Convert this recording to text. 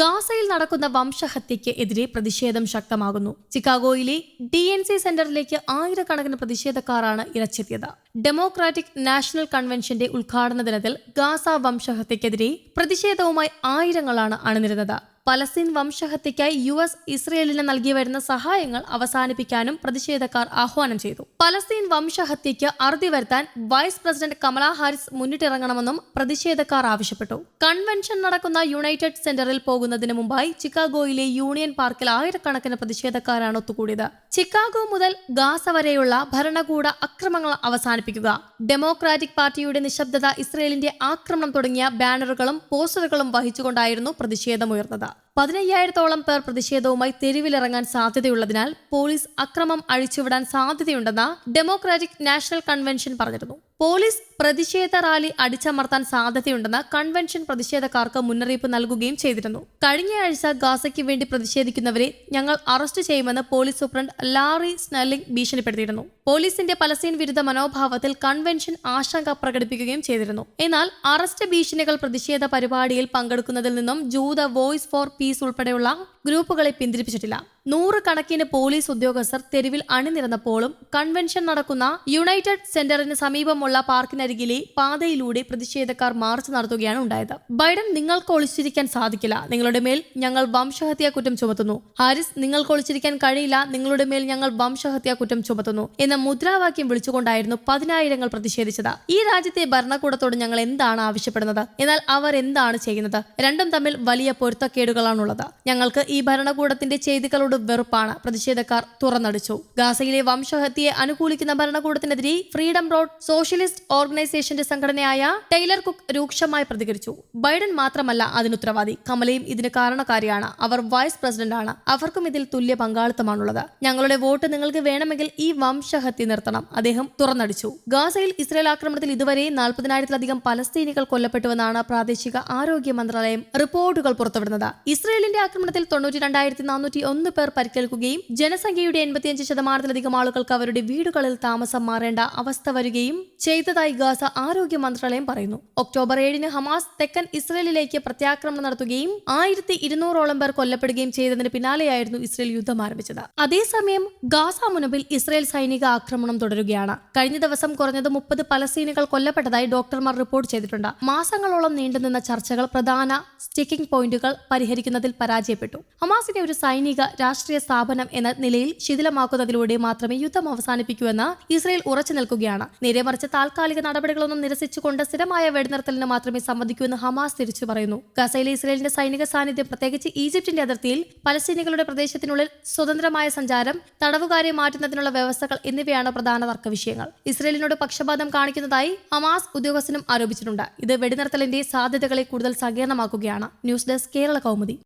ഗാസയിൽ നടക്കുന്ന വംശഹത്യയ്ക്ക് എതിരെ പ്രതിഷേധം ശക്തമാകുന്നു. ചിക്കാഗോയിലെ ഡി എൻ സി സെന്ററിലേക്ക് ആയിരക്കണക്കിന് പ്രതിഷേധക്കാരാണ് ഇരച്ചെത്തിയത്. ഡെമോക്രാറ്റിക് നാഷണൽ കൺവെൻഷന്റെ ഉദ്ഘാടന ദിനത്തിൽ ഗാസ വംശഹത്യക്കെതിരെ പ്രതിഷേധവുമായി ആയിരങ്ങളാണ് അണിനിരുന്നത്. പലസ്തീൻ വംശഹത്യയ്ക്കായി യു എസ് ഇസ്രയേലിന് നൽകി വരുന്ന സഹായങ്ങൾ അവസാനിപ്പിക്കാനും പ്രതിഷേധക്കാർ ആഹ്വാനം ചെയ്തു. പലസ്തീൻ വംശഹത്യയ്ക്ക് അറുതി വരുത്താൻ വൈസ് പ്രസിഡന്റ് കമലാ ഹാരിസ് മുന്നിട്ടിറങ്ങണമെന്നും പ്രതിഷേധക്കാർ ആവശ്യപ്പെട്ടു. കൺവെൻഷൻ നടക്കുന്ന യുണൈറ്റഡ് സെന്ററിൽ പോകുന്നതിന് മുമ്പായി ചിക്കാഗോയിലെ യൂണിയൻ പാർക്കിൽ ആയിരക്കണക്കിന് പ്രതിഷേധക്കാരാണ് ഒത്തുകൂടിയത്. ചിക്കാഗോ മുതൽ ഗാസ വരെയുള്ള ഭരണകൂട അക്രമങ്ങൾ അവസാനിപ്പിക്കുക ഡെമോക്രാറ്റിക് പാർട്ടിയുടെ നിശബ്ദത ഇസ്രയേലിന്റെ ആക്രമണം തുടങ്ങിയ ബാനറുകളും പോസ്റ്ററുകളും വഹിച്ചുകൊണ്ടായിരുന്നു പ്രതിഷേധമുയർന്നത്. പതിനയ്യായിരത്തോളം പേർ പ്രതിഷേധവുമായി തെരുവിലിറങ്ങാൻ സാധ്യതയുള്ളതിനാൽ പോലീസ് അക്രമം അഴിച്ചുവിടാൻ സാധ്യതയുണ്ടെന്ന് ഡെമോക്രാറ്റിക് നാഷണൽ കൺവെൻഷൻ പറഞ്ഞിരുന്നു. പോലീസ് പ്രതിഷേധ റാലി അടിച്ചമർത്താൻ സാധ്യതയുണ്ടെന്ന് കൺവെൻഷൻ പ്രതിഷേധക്കാർക്ക് മുന്നറിയിപ്പ് നൽകുകയും ചെയ്തിരുന്നു. കഴിഞ്ഞയാഴ്ച ഗാസയ്ക്ക് വേണ്ടി പ്രതിഷേധിക്കുന്നവരെ ഞങ്ങൾ അറസ്റ്റ് ചെയ്യുമെന്ന് പോലീസ് സൂപ്രണ്ട് ലാറി സ്നെല്ലിംഗ് ഭീഷണിപ്പെടുത്തിയിരുന്നു. പോലീസിന്റെ പലസ്തീൻ വിരുദ്ധ മനോഭാവത്തിൽ കൺവെൻഷൻ ആശങ്ക പ്രകടിപ്പിക്കുകയും ചെയ്തിരുന്നു. എന്നാൽ അറസ്റ്റ് ഭീഷണികൾ പ്രതിഷേധ പരിപാടിയിൽ പങ്കെടുക്കുന്നതിൽ നിന്നും ജൂത വോയിസ് ഫോർ പീസ് ഉൾപ്പെടെയുള്ള ഗ്രൂപ്പുകളെ പിന്തിരിപ്പിച്ചിട്ടില്ല. നൂറുകണക്കിന് പോലീസ് ഉദ്യോഗസ്ഥർ തെരുവിൽ അണിനിരന്നപ്പോഴും കൺവെൻഷൻ നടക്കുന്ന യുണൈറ്റഡ് സെന്ററിന് സമീപമുള്ള പാർക്കിനരികിലെ പാതയിലൂടെ പ്രതിഷേധക്കാർ മാർച്ച് നടത്തുകയാണ് ഉണ്ടായത്. ബൈഡൻ നിങ്ങൾക്ക് ഒളിച്ചിരിക്കാൻ സാധിക്കില്ല. നിങ്ങളുടെ മേൽ ഞങ്ങൾ വംശഹത്യാ കുറ്റം ചുമത്തുന്നു. ഹാരിസ് നിങ്ങൾക്ക് ഒളിച്ചിരിക്കാൻ കഴിയില്ല. നിങ്ങളുടെ മേൽ ഞങ്ങൾ വംശഹത്യാ കുറ്റം ചുമത്തുന്നു എന്ന മുദ്രാവാക്യം വിളിച്ചുകൊണ്ടായിരുന്നു പതിനായിരങ്ങൾ പ്രതിഷേധിച്ചത്. ഈ രാജ്യത്തെ ഭരണകൂടത്തോട് ഞങ്ങൾ എന്താണ് ആവശ്യപ്പെടുന്നത്? എന്നാൽ അവർ എന്താണ് ചെയ്യുന്നത്? രണ്ടും തമ്മിൽ വലിയ പൊരുത്തക്കേടുകളാണുള്ളത്. ഞങ്ങൾക്ക് ഈ ഭരണകൂടത്തിന്റെ ചെയ്തികളോട് വെറുപ്പാണ്. പ്രതിഷേധക്കാർ തുറന്നടിച്ചു. ഗാസയിലെ വംശഹത്യയെ അനുകൂലിക്കുന്ന ഭരണകൂടത്തിനെതിരെ ഫ്രീഡം റോഡ് സോഷ്യലിസ്റ്റ് ഓർഗനൈസേഷന്റെ സംഘടനയായ ടൈലർ കുക്ക് രൂക്ഷമായി പ്രതികരിച്ചു. ബൈഡൻ മാത്രമല്ല അതിനുത്തരവാദി കമലയും ഇതിന് കാരണക്കാരിയാണ്. അവർ വൈസ് പ്രസിഡന്റാണ്. അവർക്കും ഇതിൽ തുല്യ പങ്കാളിത്തമാണുള്ളത്. ഞങ്ങളുടെ വോട്ട് നിങ്ങൾക്ക് വേണമെങ്കിൽ ഈ വംശഹത്യ നിർത്തണം. അദ്ദേഹം തുറന്നടിച്ചു. ഗാസയിൽ ഇസ്രയേൽ ആക്രമണത്തിൽ ഇതുവരെ നാൽപ്പതിനായിരത്തിലധികം പലസ്തീനികൾ കൊല്ലപ്പെട്ടുവെന്നാണ് പ്രാദേശിക ആരോഗ്യ മന്ത്രാലയം റിപ്പോർട്ടുകൾ പുറത്തുവിടുന്നത്. ഇസ്രയേലിന്റെ ആക്രമണത്തിൽ തൊണ്ണൂറ്റി രണ്ടായിരത്തി നാനൂറ്റി ഒന്ന് പേർ പരിക്കേൽക്കുകയും ജനസംഖ്യയുടെ എൺപത്തിയഞ്ച് ശതമാനത്തിലധികം ആളുകൾക്ക് അവരുടെ വീടുകളിൽ താമസം മാറേണ്ട അവസ്ഥ വരികയും ചെയ്തതായി ഗാസ ആരോഗ്യ മന്ത്രാലയം പറയുന്നു. ഒക്ടോബർ ഏഴിന് ഹമാസ് തെക്കൻ ഇസ്രയേലിലേക്ക് പ്രത്യാക്രമണം നടത്തുകയും ആയിരത്തി ഇരുന്നൂറോളം പേർ കൊല്ലപ്പെടുകയും ചെയ്തതിന് പിന്നാലെയായിരുന്നു ഇസ്രയേൽ യുദ്ധം ആരംഭിച്ചത്. അതേസമയം ഗാസ മുനമ്പിൽ ഇസ്രയേൽ സൈനിക ആക്രമണം തുടരുകയാണ്. കഴിഞ്ഞ ദിവസം കുറഞ്ഞത് മുപ്പത് പലസ്തീനുകൾ കൊല്ലപ്പെട്ടതായി ഡോക്ടർമാർ റിപ്പോർട്ട് ചെയ്തിട്ടുണ്ട്. മാസങ്ങളോളം നീണ്ടുനിന്ന ചർച്ചകൾ പ്രധാന സ്റ്റിക്കിംഗ് പോയിന്റുകൾ പരിഹരിക്കുന്നതിൽ പരാജയപ്പെട്ടു. ഹമാസിനെ ഒരു സൈനിക രാഷ്ട്രീയ സ്ഥാപനം എന്ന നിലയിൽ ശിഥിലമാക്കുന്നതിലൂടെ മാത്രമേ യുദ്ധം അവസാനിപ്പിക്കൂ എന്ന് ഇസ്രയേൽ ഉറച്ചു നിൽക്കുകയാണ്. നേരെ മറിച്ച് താൽക്കാലിക നടപടികളൊന്നും നിരസിച്ചുകൊണ്ട് സ്ഥിരമായ വെടിനിർത്തലിന് മാത്രമേ സമ്മതിക്കൂ എന്ന് ഹമാസ് തിരിച്ചു പറയുന്നു. ഗസയിലെ ഇസ്രയേലിന്റെ സൈനിക സാന്നിധ്യം പ്രത്യേകിച്ച് ഈജിപ്തിന്റെ അതിർത്തിയിൽ പലസ്തീനികളുടെ പ്രദേശത്തിനുള്ളിൽ സ്വതന്ത്രമായ സഞ്ചാരം തടവുകാരെ മാറ്റുന്നതിനുള്ള വ്യവസ്ഥകൾ എന്നിവയാണ് പ്രധാന തർക്ക വിഷയങ്ങൾ. ഇസ്രയേലിനോട് പക്ഷപാതം കാണിക്കുന്നതായി ഹമാസ് ഉദ്യോഗസ്ഥനും ആരോപിച്ചിട്ടുണ്ട്. ഇത് വെടിനിർത്തലിന്റെ സാധ്യതകളെ കൂടുതൽ സങ്കീർണമാക്കുകയാണ്. News desk Kerala Kaumudi.